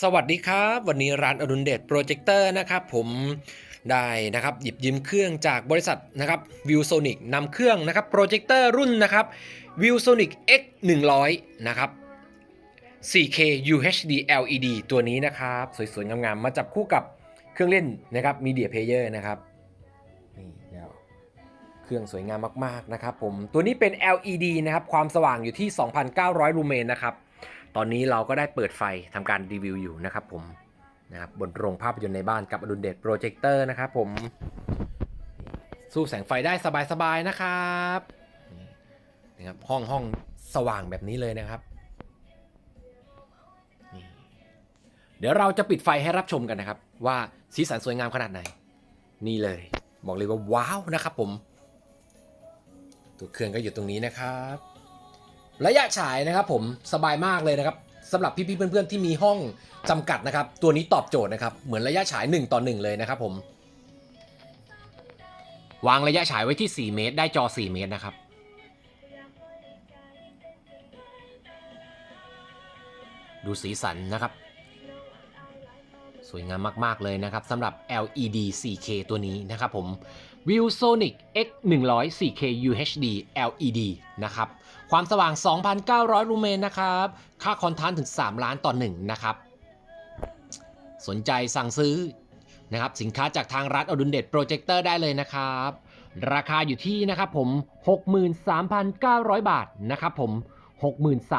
สวัสดีครับ วันนี้ร้านอรุณเดชโปรเจคเตอร์นะครับผมได้นะครับหยิบยืมเครื่องจากบริษัทนะครับวิวโซนิกนำเครื่องนะครับโปรเจคเตอร์รุ่นนะครับวิวโซนิก X 100นะครับ 4K UHD LED ตัวนี้นะครับ สวยๆ งามๆ มาจับคู่กับเครื่องเล่นนะครับ Media Player นะครับนี่แล้วเครื่องสวยงามมากๆนะครับผมตัวนี้เป็น LED นะครับความสว่างอยู่ที่ 2,900 ลูเมนนะครับ ตอนนี้เราก็ได้เปิดไฟทำการรีวิวอยู่นะครับผมนะครับบนโรงภาพยนตร์ในบ้านกับอดุลเดชโปรเจคเตอร์นะครับผม สู้แสงไฟได้สบายๆนะครับนี่นะครับห้องห้องสว่างแบบนี้เลยนะครับนี่เดี๋ยวเราจะปิดไฟให้รับชมกันนะครับ ว่าสีสันสวยงามขนาดไหน นี่เลย บอกเลยว่าว้าวนะครับผม ตัวเครื่องก็อยู่ตรงนี้นะครับ ระยะฉายนะครับผมสบายมากเลยนะครับสำหรับพี่ๆเพื่อนๆที่มีห้องจำกัดนะครับ ตัวนี้ตอบโจทย์นะครับ เหมือนระยะฉาย 1 ต่อ 1 เลยนะครับผม วางระยะฉายไว้ที่ 4 เมตร ได้จอ 4 เมตรนะครับ ดูสีสันนะครับ สวยงามมากๆเลยนะครับสำหรับ LED 4K ตัวนี้นะครับผม ViewSonic X 100 4K UHD LED นะครับ ความสว่าง 2,900 ลูเมนนะครับ ค่าคอนทราสต์ถึง 3 ล้านต่อ1นะครับ สนใจสั่งซื้อนะครับสินค้าจากทางร้านอดุลเดชโปรเจคเตอร์ได้เลยนะครับ ราคาอยู่ที่นะครับผม 63,900 บาทนะครับผม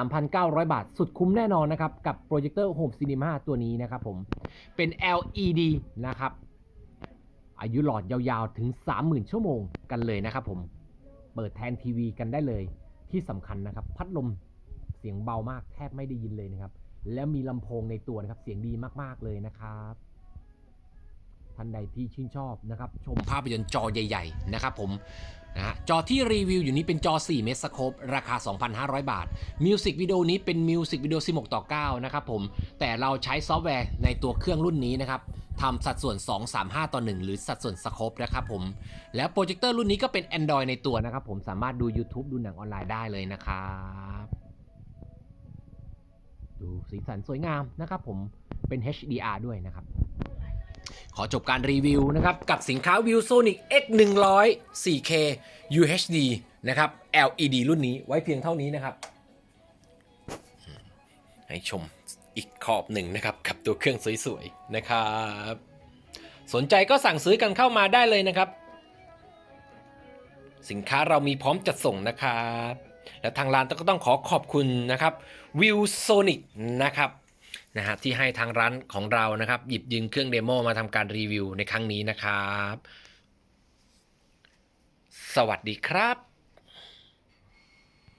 63,900 บาท สุดคุ้มแน่นอนนะครับ กับโปรเจคเตอร์โฮมซีนีมาตัวนี้นะครับผม เป็น LED นะครับ อายุหลอดยาวๆถึง 30,000 ชั่วโมงกันเลยนะครับผม เปิดแทนทีวีกันได้เลยที่สำคัญนะครับ พัดลมเสียงเบามากแทบไม่ได้ยินเลยนะครับ แล้วมีลำโพงในตัวนะครับ เสียงดีมากๆเลยนะครับท่านใดที่ชื่นชอบนะครับ ชมภาพยนตร์จอใหญ่ ๆ นะครับผม นะฮะจอที่รีวิวอยู่นี้เป็นจอ 4 เมตรสโคปราคา 2,500 บาท มิวสิกวิดีโอนี้เป็นมิวสิกวิดีโอ 16 ต่อ 9 นะครับผม แต่เราใช้ซอฟต์แวร์ในตัวเครื่องรุ่นนี้นะครับทำสัดส่วน 235 ต่อ 1 หรือสัดส่วนสโคปนะครับผม แล้วโปรเจคเตอร์รุ่นนี้ก็เป็น Android ในตัวนะครับผม สามารถดู YouTube ดูหนังออนไลน์ได้เลยนะครับ ดูสีสันสวยงามนะครับผม เป็น HDR ด้วยนะครับ ขอจบการรีวิวนะครับ กับสินค้า ViewSonic X 100 4K UHD นะครับ LED รุ่นนี้ไว้เพียงเท่านี้นะครับ ให้ชมอีกขอบหนึ่งนะครับ กับตัวเครื่องสวยๆ นะครับ สนใจก็สั่งซื้อกันเข้ามาได้เลยนะครับ สินค้าเรามีพร้อมจัดส่งนะครับ และทางร้านก็ต้องขอขอบคุณนะครับวิวโซนิกนะครับ นะฮะที่ให้ทางร้านของเรานะครับ หยิบยืมเครื่องเดโมมาทำการรีวิวในครั้งนี้นะครับ สวัสดีครับ